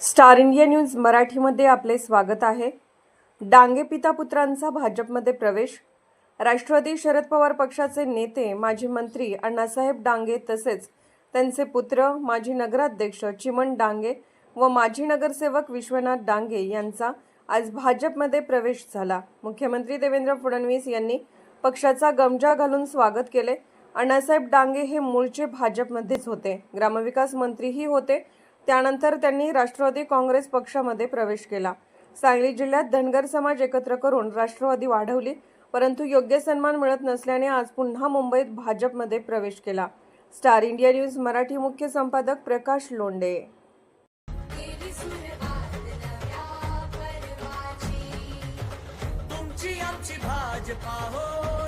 Star India news मराठीमध्ये आपले स्वागत आहे. डांगे पिता पुत्रांचा भाजपमध्ये प्रवेश. राष्ट्रवादी शरद पवार पक्षाचे नेते माजी मंत्री अण्णासाहेब डांगे तसेच त्यांचे पुत्र माजी नगराध्यक्ष चिमण डांगे व माजी नगरसेवक विश्वनाथ डांगे यांचा आज भाजपमध्ये प्रवेश झाला. मुख्यमंत्री देवेंद्र फडणवीस यांनी पक्षाचा गमजा घालून स्वागत केले. अण्णासाहेब डांगे हे मूळचे भाजपमध्येच होते. ग्रामविकास मंत्रीही होते. त्यानंतर त्यांनी राष्ट्रवादी काँग्रेस पक्षामध्ये प्रवेश केला. सांगली जिल्ह्यात धनगर समाज एकत्र करून राष्ट्रवादी वाढवली परंतु योग्य सन्मान मिळत नसल्याने आज पुन्हा मुंबईत भाजपमध्ये प्रवेश केला. स्टार इंडिया न्यूज मराठी मुख्य संपादक प्रकाश लोंडे भाजपा हो.